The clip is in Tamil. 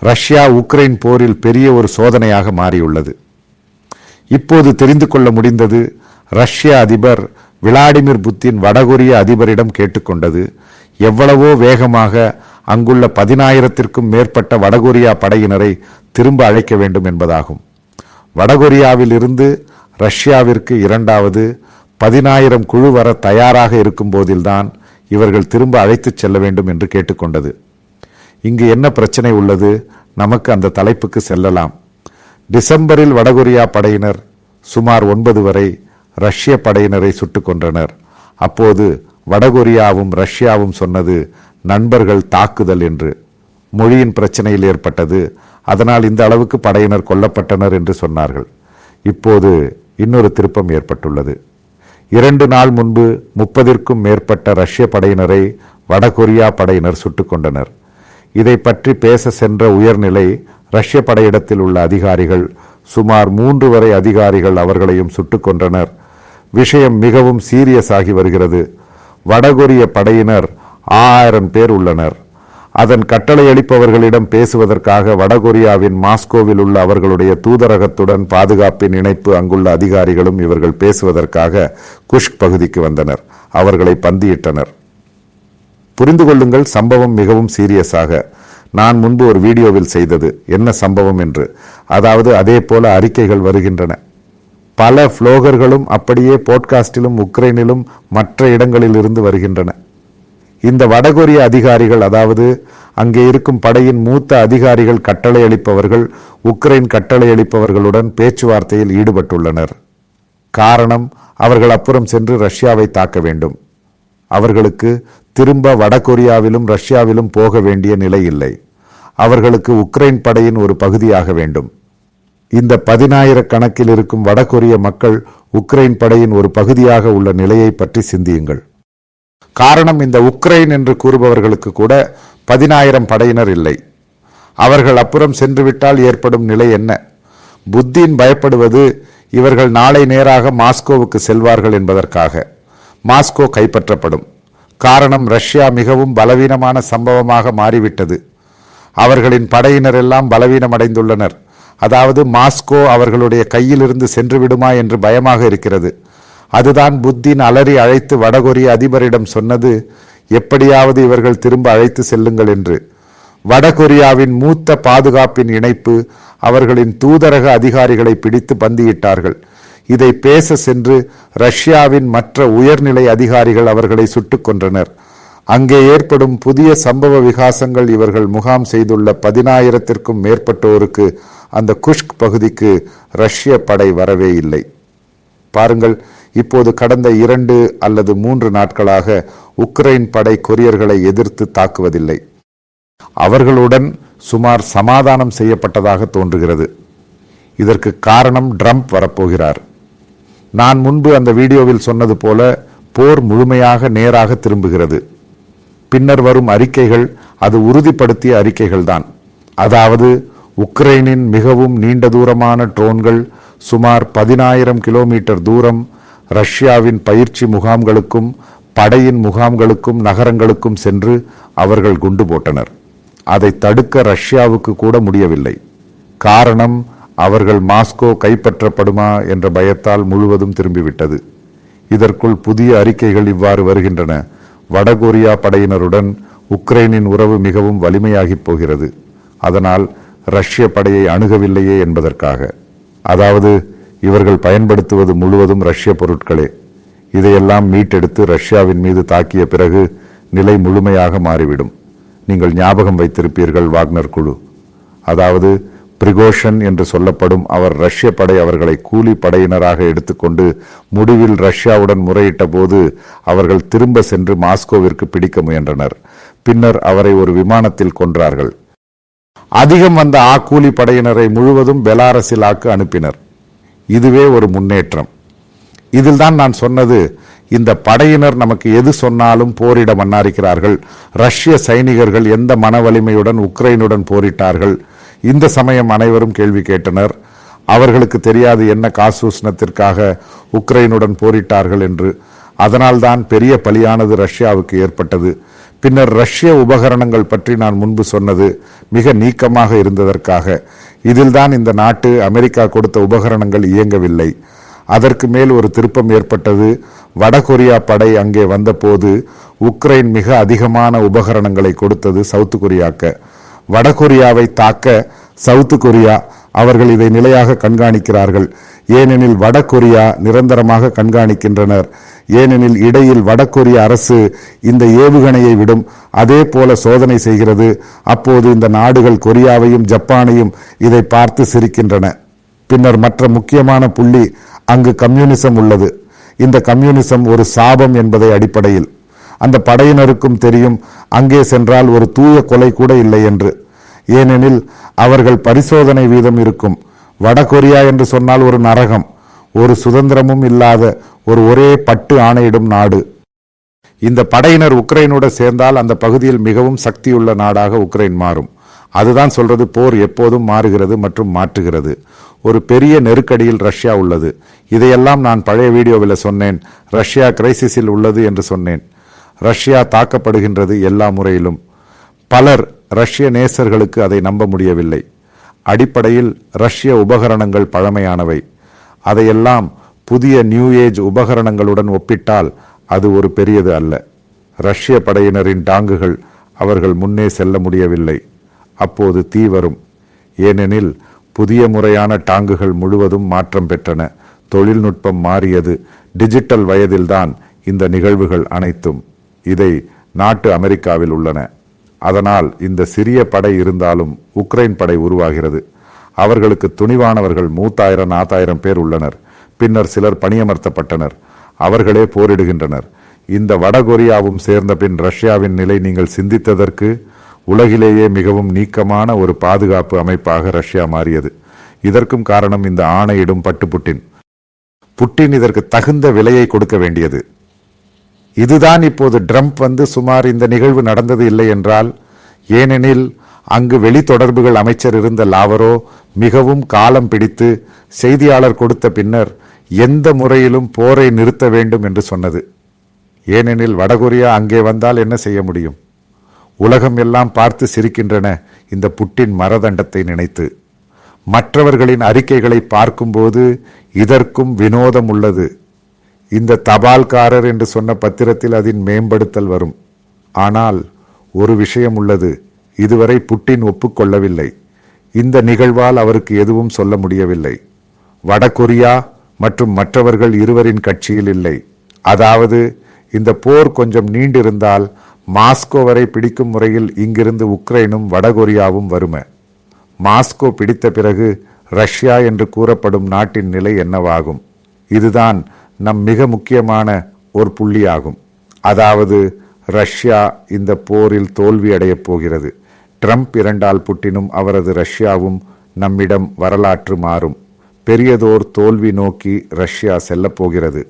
ரஷ்யா உக்ரைன் போரில் பெரிய ஒரு சோதனையாக மாறியுள்ளது. இப்போது தெரிந்து கொள்ள முடிந்தது ரஷ்ய அதிபர் விளாடிமிர் புத்தின் வடகொரிய அதிபரிடம் கேட்டுக்கொண்டது எவ்வளவோ வேகமாக அங்குள்ள பதினாயிரத்திற்கும் மேற்பட்ட வடகொரியா படையினரை திரும்ப அழைக்க வேண்டும் என்பதாகும். வடகொரியாவில் இருந்து ரஷ்யாவிற்கு இரண்டாவது பதினாயிரம் குழு வர தயாராக இருக்கும் போதில்தான் இவர்கள் திரும்ப அழைத்துச் செல்ல வேண்டும் என்று கேட்டுக்கொண்டது. இங்கு என்ன பிரச்சனை உள்ளது? நமக்கு அந்த தலைப்புக்கு செல்லலாம். டிசம்பரில் வடகொரியா படையினர் சுமார் ஒன்பது வரை ரஷ்ய படையினரை சுட்டுக் கொன்றனர். அப்போது வடகொரியாவும் ரஷ்யாவும் சொன்னது நண்பர்கள் தாக்குதல் என்று. மொழியின் பிரச்சனையில் ஏற்பட்டது. அதனால் இந்த அளவுக்கு படையினர் கொல்லப்பட்டனர் என்று சொன்னார்கள். இப்போது இன்னொரு திருப்பம் ஏற்பட்டுள்ளது. இரண்டு நாள் முன்பு முப்பதிற்கும் மேற்பட்ட ரஷ்ய படையினரை வடகொரியா படையினர் சுட்டுக் கொண்டனர். இதை பற்றி பேச சென்ற உயர்நிலை ரஷ்ய படையிடத்தில் உள்ள அதிகாரிகள் சுமார் மூன்று வரை அதிகாரிகள் அவர்களையும் சுட்டுக் கொன்றனர். விஷயம் மிகவும் சீரியஸ் ஆகி வருகிறது. வடகொரிய படையினர் ஆயிரம் பேர் உள்ளனர். அதன் கட்டளையளிப்பவர்களிடம் பேசுவதற்காக வடகொரியாவின் மாஸ்கோவில் உள்ள அவர்களுடைய தூதரகத்துடன் பாதுகாப்பின் இணைப்பு அங்குள்ள அதிகாரிகளும் இவர்கள் பேசுவதற்காக குஷ்க் பகுதிக்கு வந்தனர். அவர்களை பந்தியிட்டனர். புரிந்து கொள்ளுங்கள் சம்பவம் மிகவும் சீரியஸாக நான் முன்பு ஒரு வீடியோவில் செய்தது என்ன சம்பவம் என்று. அதாவது அதே போல அறிக்கைகள் வருகின்றன. பல ஃப்ளோகர்களும் அப்படியே போட்காஸ்டிலும் உக்ரைனிலும் மற்ற இடங்களில் இருந்து வருகின்றன. இந்த வடகொரிய அதிகாரிகள் அதாவது அங்கே இருக்கும் படையின் மூத்த அதிகாரிகள் கட்டளை அளிப்பவர்கள் உக்ரைன் கட்டளை அளிப்பவர்களுடன் பேச்சுவார்த்தையில் ஈடுபட்டுள்ளனர். காரணம் அவர்கள் அப்புறம் சென்று ரஷ்யாவை தாக்க வேண்டும். அவர்களுக்கு திரும்ப வடகொரியாவிலும் ரஷ்யாவிலும் போக வேண்டிய நிலை இல்லை. அவர்களுக்கு உக்ரைன் படையின் ஒரு பகுதியாக வேண்டும். இந்த பதினாயிரக்கணக்கில் இருக்கும் வடகொரிய மக்கள் உக்ரைன் படையின் ஒரு பகுதியாக உள்ள நிலையை பற்றி சிந்தியுங்கள். காரணம் இந்த உக்ரைன் என்று கூறுபவர்களுக்கு கூட பதினாயிரம் படையினர் இல்லை. அவர்கள் அப்புறம் சென்றுவிட்டால் ஏற்படும் நிலை என்ன? புத்தின் பயப்படுவது இவர்கள் நாளை நேராக மாஸ்கோவுக்கு செல்வார்கள் என்பதற்காக. மாஸ்கோ கைப்பற்றப்படும். காரணம் ரஷ்யா மிகவும் பலவீனமான சம்பவமாக மாறிவிட்டது. அவர்களின் படையினர் எல்லாம் பலவீனமடைந்துள்ளனர். அதாவது மாஸ்கோ அவர்களுடைய கையிலிருந்து சென்று விடுமா என்று பயமாக இருக்கிறது. அதுதான் புத்தின் அலறி அழைத்து வடகொரிய அதிபரிடம் சொன்னது எப்படியாவது இவர்கள் திரும்ப அழைத்து செல்லுங்கள் என்று. வடகொரியாவின் மூத்த பாதுகாப்பின் இணைப்பு அவர்களின் தூதரக அதிகாரிகளை பிடித்து பந்தியிட்டார்கள். இதை பேச சென்று ரஷ்யாவின் மற்ற உயர்நிலை அதிகாரிகள் அவர்களை சுட்டுக் கொன்றனர். அங்கே ஏற்படும் புதிய சம்பவ விகாசங்கள் இவர்கள் முகாம் செய்துள்ள பதினாயிரத்திற்கும் மேற்பட்டோருக்கு அந்த குஷ்க் பகுதிக்கு ரஷ்ய படை வரவே இல்லை. பாருங்கள் இப்போது கடந்த இரண்டு அல்லது மூன்று நாட்களாக உக்ரைன் படை கொரியர்களை எதிர்த்து தாக்குவதில்லை. அவர்களுடன் சுமார் சமாதானம் செய்யப்பட்டதாக தோன்றுகிறது. இதற்கு காரணம் ட்ரம்ப் வரப்போகிறார். நான் முன்பு அந்த வீடியோவில் சொன்னது போல போர் முழுமையாக நேராக திரும்புகிறது. பின்னர் வரும் அறிக்கைகள் அது உறுதிப்படுத்திய அறிக்கைகள்தான். அதாவது உக்ரைனின் மிகவும் நீண்ட தூரமான ட்ரோன்கள் சுமார் பதினாயிரம் கிலோமீட்டர் தூரம் ரஷ்யாவின் பயிற்சி முகாம்களுக்கும் படையின் முகாம்களுக்கும் நகரங்களுக்கும் சென்று அவர்கள் குண்டு போட்டனர். அதை தடுக்க ரஷ்யாவுக்கு கூட முடியவில்லை. காரணம் அவர்கள் மாஸ்கோ கைப்பற்றப்படுமா என்ற பயத்தால் முழுவதும் திரும்பிவிட்டது. இதற்குள் புதிய அறிக்கைகள் இவ்வாறு வருகின்றன. வடகொரியா படையினருடன் உக்ரைனின் உறவு மிகவும் வலிமையாகிப் போகிறது. அதனால் ரஷ்ய படையை அணுகவில்லையே என்பதற்காக. அதாவது இவர்கள் பயன்படுத்துவது முழுவதும் ரஷ்ய பொருட்களே. இதையெல்லாம் மீட்டெடுத்து ரஷ்யாவின் மீது தாக்கிய பிறகு நிலை முழுமையாக மாறிவிடும். நீங்கள் ஞாபகம் வைத்திருப்பீர்கள் வாக்னர் குழு. அதாவது பிரிகோஷன் என்று சொல்லப்படும் அவர் ரஷ்ய படை அவர்களை கூலி படையினராக எடுத்துக்கொண்டு முடிவில் ரஷ்யாவுடன் முறையிட்ட போது அவர்கள் திரும்ப சென்று மாஸ்கோவிற்கு பிடிக்க முயன்றனர். பின்னர் அவரை ஒரு விமானத்தில் கொன்றார்கள். அதிகம் வந்த ஆ கூலி படையினரை முழுவதும் பெலாரசிலாக்கு அனுப்பினர். இதுவே ஒரு முன்னேற்றம். இதில்தான் நான் சொன்னது இந்த படையினர் நமக்கு எது சொன்னாலும் போரிட மன்னாரிக்கிறார்கள். ரஷ்ய சைனிகர்கள் எந்த மன வலிமையுடன் உக்ரைனுடன் போரிட்டார்கள். இந்த சமயம் அனைவரும் கேள்வி கேட்டனர். அவர்களுக்கு தெரியாது என்ன காசூஷ்ணத்திற்காக உக்ரைனுடன் போரிட்டார்கள் என்று. அதனால்தான் பெரிய பலியானது ரஷ்யாவுக்கு ஏற்பட்டது. பின்னர் ரஷ்ய உபகரணங்கள் பற்றி நான் முன்பு சொன்னது மிக நீக்கமாக இருந்ததற்காக. இதில்தான் இந்த நாட்டு அமெரிக்கா கொடுத்த உபகரணங்கள் இயங்கவில்லை. அதற்கு மேல் ஒரு திருப்பம் ஏற்பட்டது. வடகொரியா படை அங்கே வந்தபோது உக்ரைன் மிக அதிகமான உபகரணங்களை கொடுத்தது சவுத் கொரியாக்க. வடகொரியாவை தாக்க சவுத்து கொரியா அவர்கள் இதை நிலையாக கண்காணிக்கிறார்கள். ஏனெனில் வடகொரியா நிரந்தரமாக கண்காணிக்கின்றனர். ஏனெனில் இடையில் வடகொரிய அரசு இந்த ஏவுகணையை விடும். அதே போல சோதனை செய்கிறது. அப்போது இந்த நாடுகள் கொரியாவையும் ஜப்பானையும் இதை பார்த்து சிரிக்கின்றன. பின்னர் மற்ற முக்கியமான புள்ளி அங்கு கம்யூனிசம் உள்ளது. இந்த கம்யூனிசம் ஒரு சாபம் என்பதை அடிப்படையில். அந்த படையினருக்கும் தெரியும் அங்கே சென்றால் ஒரு தூய கொலை கூட இல்லை என்று. ஏனெனில் அவர்கள் பரிசோதனை வீதம் இருக்கும். வடகொரியா என்று சொன்னால் ஒரு நரகம் ஒரு சுதந்திரமும் இல்லாத ஒரு ஒரே பட்டு ஆணையிடும் நாடு. இந்த படையினர் உக்ரைனோட சேர்ந்தால் அந்த பகுதியில் மிகவும் சக்தியுள்ள நாடாக உக்ரைன் மாறும். அதுதான் சொல்றது போர் எப்போதும் மாறுகிறது மற்றும் மாற்றுகிறது. ஒரு பெரிய நெருக்கடியில் ரஷ்யா உள்ளது. இதையெல்லாம் நான் பழைய வீடியோவில் சொன்னேன். ரஷ்யா கிரைசிஸில் உள்ளது என்று சொன்னேன். ரஷ்யா தாக்கப்படுகின்றது எல்லா முறையிலும். பலர் ரஷ்ய நேசர்களுக்கு அதை நம்ப முடியவில்லை. அடிப்படையில் ரஷ்ய உபகரணங்கள் பழமையானவை. அதையெல்லாம் புதிய நியூ ஏஜ் உபகரணங்களுடன் ஒப்பிட்டால் அது ஒரு பெரியது அல்ல. ரஷ்ய படையினரின் டாங்குகள் அவர்கள் முன்னே செல்ல முடியவில்லை. அப்போது தீ வரும். ஏனெனில் புதிய முறையான டாங்குகள் முழுவதும் மாற்றம் பெற்றன. தொழில்நுட்பம் மாறியது. டிஜிட்டல் வயதில்தான் இந்த நிகழ்வுகள் அனைத்தும். இதை நாட்டு அமெரிக்காவில் உள்ளன. அதனால் இந்த சிறிய படை இருந்தாலும் உக்ரைன் படை உருவாகிறது. அவர்களுக்கு துணிவானவர்கள் மூத்தாயிரம் நாத்தாயிரம் பேர் உள்ளனர். பின்னர் சிலர் பணியமர்த்தப்பட்டனர். அவர்களே போரிடுகின்றனர். இந்த வடகொரியாவும் சேர்ந்த பின் ரஷ்யாவின் நிலை நீங்கள் சிந்தித்ததற்கு உலகிலேயே மிகவும் நீக்கமான ஒரு பாதுகாப்பு அமைப்பாக ரஷ்யா மாறியது. இதற்கும் காரணம் இந்த ஆணையிடும் பட்டு புட்டின் புட்டின் இதற்கு தகுந்த விலையை கொடுக்க வேண்டியது. இதுதான் இப்போது ட்ரம்ப் வந்து சுமார் இந்த நிகழ்வு நடந்தது இல்லை என்றால் ஏனெனில் அங்கு வெளித்தொடர்புகள் அமைச்சர் இருந்த லாவரோ மிகவும் காலம் பிடித்து செய்தியாளர் கொடுத்த பின்னர் எந்த முறையிலும் போரை நிறுத்த வேண்டும் என்று சொன்னது. ஏனெனில் வடகொரியா அங்கே வந்தால் என்ன செய்ய முடியும்? உலகம் எல்லாம் பார்த்து சிரிக்கின்றன இந்த புட்டின் மரதண்டத்தை நினைத்து. மற்றவர்களின் அறிக்கைகளை பார்க்கும்போது இதற்கும் வினோதம் உள்ளது. இந்த தபால்காரர் என்று சொன்ன பத்திரத்தில் அதன் மேம்படுத்தல் வரும். ஆனால் ஒரு விஷயம் உள்ளது இதுவரை புட்டின் ஒப்புக்கொள்ளவில்லை. இந்த நிகழ்வால் அவருக்கு எதுவும் சொல்ல முடியவில்லை. வடகொரியா மற்றும் மற்றவர்கள் இருவரின் கட்சியில் இல்லை. அதாவது இந்த போர் கொஞ்சம் நீண்டிருந்தால் மாஸ்கோ வரை பிடிக்கும் முறையில் இங்கிருந்து உக்ரைனும் வடகொரியாவும் வரும. மாஸ்கோ பிடித்த பிறகு ரஷ்யா என்று கூறப்படும் நாட்டின் நிலை என்னவாகும்? இதுதான் நம் மிக முக்கியமான ஒரு புள்ளியாகும். அதாவது ரஷ்யா இந்த போரில் தோல்வி அடையப் போகிறது. ட்ரம்ப் இரண்டால் புட்டினும் அவரது ரஷ்யாவும் நம்மிடம் வரலாற்று மாறும். பெரியதோர் தோல்வி நோக்கி ரஷ்யா செல்லப்போகிறது